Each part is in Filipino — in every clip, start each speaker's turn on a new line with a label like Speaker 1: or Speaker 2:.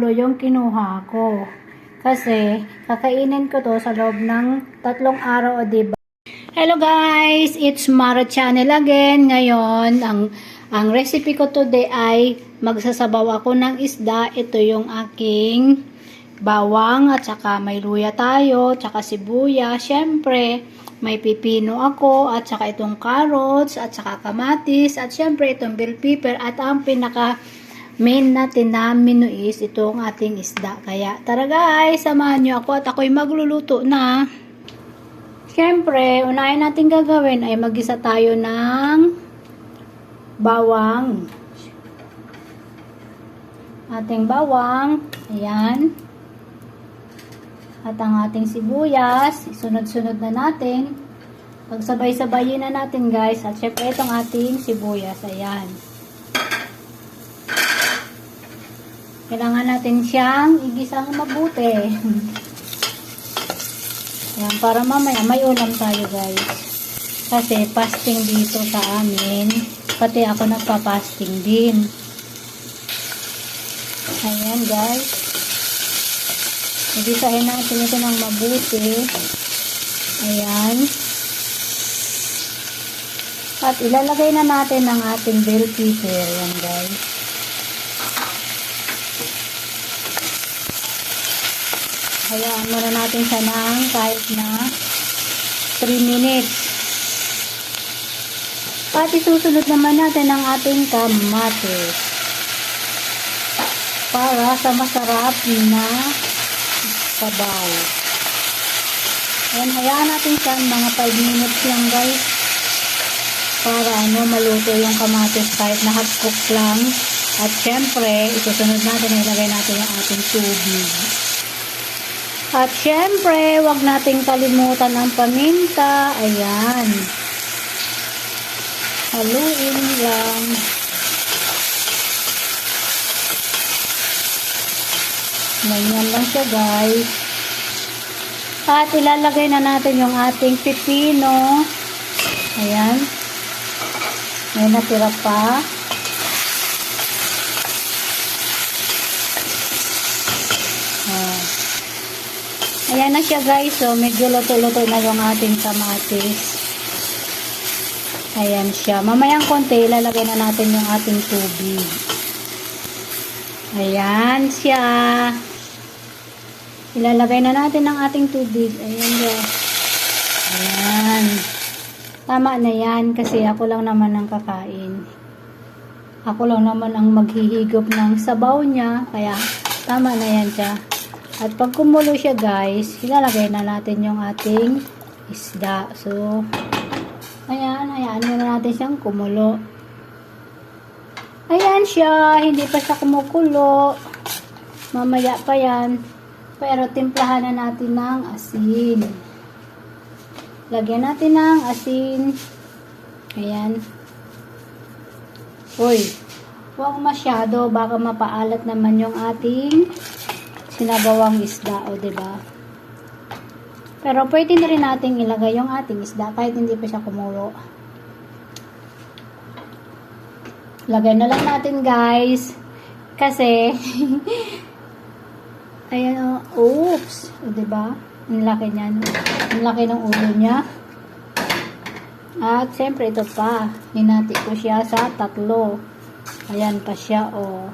Speaker 1: kumulo yung kinuha ko. Kasi, kakainin ko to sa loob ng tatlong araw o diba? Hello guys! It's Mara Channel again. Ngayon, ang, ang recipe ko today ay magsasabaw ako ng isda. Ito yung aking bawang at saka may luya tayo, tsaka sibuya. Siyempre, may pipino ako at saka itong carrots at saka kamatis at siyempre itong bell pepper at ang pinaka main natin na menu is itong ating isda. Kaya tara guys, samahan nyo ako at ako'y magluluto na. Siyempre, unahin natin gagawin ay magisa tayo ng bawang. Ating bawang, ayan. At ang ating sibuyas, sunod-sunod na natin. Pagsabay-sabayin na natin guys. At syempre itong ating sibuyas, ayan. Kailangan natin siyang igisang mabuti. Ayan, para mamaya may ulam tayo guys. Kasi fasting dito sa amin. Pati ako nagpa-fasting din. Ayan guys. Ibisahin natin ito ng mabuti. Ayan. At ilalagay na natin ang ating bell pepper. Ayan guys. Hayaan muna natin siya ng kahit na 3 minutes. At isusunod naman natin ang ating kamatis. Para sa masarap na sabaw. Ayan, hayaan natin siya mga 5 minutes lang guys. Para ano, maluto yung kamatis kahit na hot cook lang. At syempre, isusunod natin, ilagay natin yung ating tubig. At syempre, wag nating kalimutan ang paminta. Ayan. Haluin lang. Ganyan lang siya guys. At ilalagay na natin yung ating pipino. Ayan. May natira pa. Ayan na siya guys. So, medyo luto-luto na yung ating kamatis. Ayan siya. Mamayang konti, ilalagay na natin yung ating tubig. Ayan siya. Ilalagay na natin ang ating tubig. Ayan guys. Ayan. Tama na yan kasi ako lang naman ang kakain. Ako lang naman ang maghihigop ng sabaw niya. Kaya tama na yan siya. At pag kumulo siya guys, ilalagay na natin yung ating isda. So, ayan, hayaan muna natin siyang kumulo. Ayan siya, hindi pa siya kumukulo. Mamaya pa yan. Pero timplahan na natin ng asin. Lagyan natin ng asin. Ayan. Uy, huwag masyado, baka mapaalat naman yung ating sinabawang isda, o ba? Diba? Pero pwede na rin nating ilagay yung ating isda kahit hindi pa siya kumulo. Lagay na lang natin guys. Kasi, ayan o, oops, o diba? Ang laki niya, no? Ang laki ng ulo niya. At, siyempre, ito pa. Hinati ko siya sa tatlo. Ayan pa siya, o.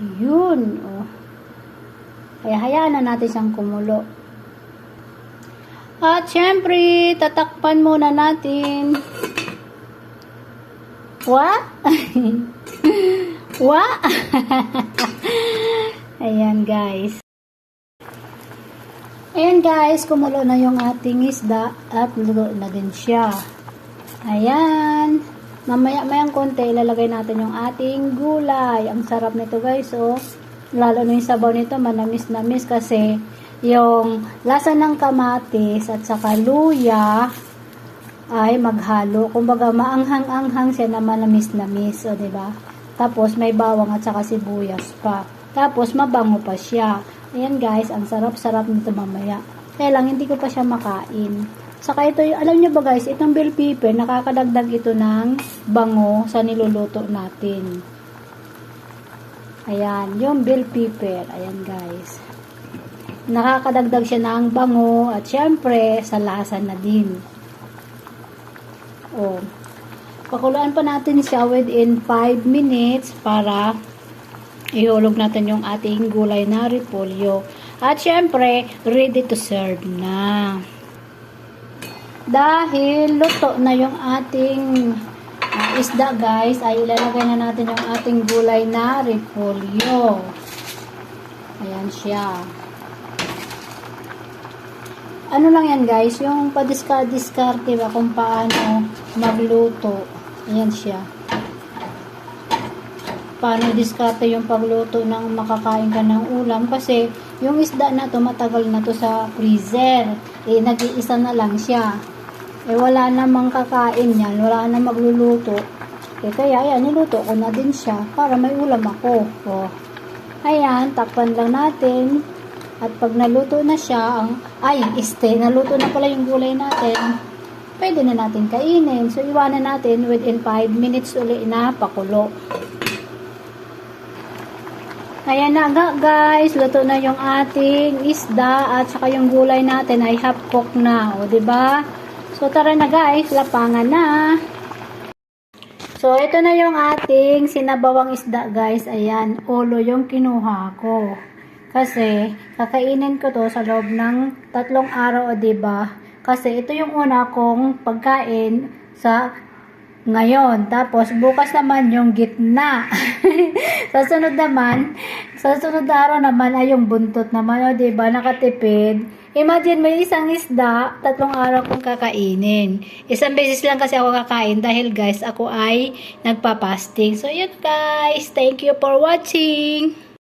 Speaker 1: Yun, o. Kaya, hayaan na natin siyang kumulo. At, siyempre, tatakpan muna natin. Wa? Wa? Ayan, guys. Ayan guys, kumulo na yung ating isda at luto na din siya. Ayan. Mamaya mayang konti, ilalagay natin yung ating gulay. Ang sarap nito guys, oh. Lalo na yung sabaw nito, manamis-namis kasi yung lasa ng kamatis at saka luya ay maghalo. Kumbaga, maanghang-anghang siya na manamis-namis, o, oh, diba? Tapos, may bawang at saka sibuyas pa. Tapos, mabango pa siya. Ayan guys, ang sarap-sarap nito mamaya. Kaya lang, hindi ko pa siya makain. Saka ito, alam nyo ba guys, itong bell pepper, nakakadagdag ito ng bango sa niluluto natin. Ayan, yung bell pepper. Ayan guys. Nakakadagdag siya ng bango at syempre sa lasa na din. Oh. Pakuluan pa natin siya within 5 minutes para ihulog natin yung ating gulay na repolyo. At syempre, ready to serve na. Dahil luto na yung ating ah, isda guys, ay ilalagay na natin yung ating gulay na repolyo. Ayan siya. Ano lang yan guys, yung padiskar-diskarte ba kung paano magluto. Ayan siya. Paano diskarte yung pagluto ng makakain ka ng ulam kasi yung isda na to matagal na to sa freezer. Eh, nag-iisa na lang siya. Eh, wala namang kakain yan. Wala na magluluto. Eh, kaya, ayan, niluto ko na din siya para may ulam ako. Oh. Ayan, takpan lang natin. At pag naluto na siya, ang, ay, este, naluto na pala yung gulay natin, pwede na natin kainin. So, iwanan natin within 5 minutes uli na pakulo. Ayan na guys, luto na yung ating isda at saka yung gulay natin ay half cook na, o ba? So tara na guys, lapangan na. So ito na yung ating sinabawang isda guys. Ayan, ulo yung kinuha ko. Kasi kakainin ko to sa loob ng tatlong araw, o ba? Kasi ito yung una kong pagkain sa ngayon. Tapos, bukas naman yung gitna. sa sunod naman, sa sunod araw naman ay yung buntot naman, o diba, nakatipid. Imagine, may isang isda, tatlong araw kong kakainin. Isang beses lang kasi ako kakain dahil guys, ako ay nagpa-fasting. So, yun guys. Thank you for watching.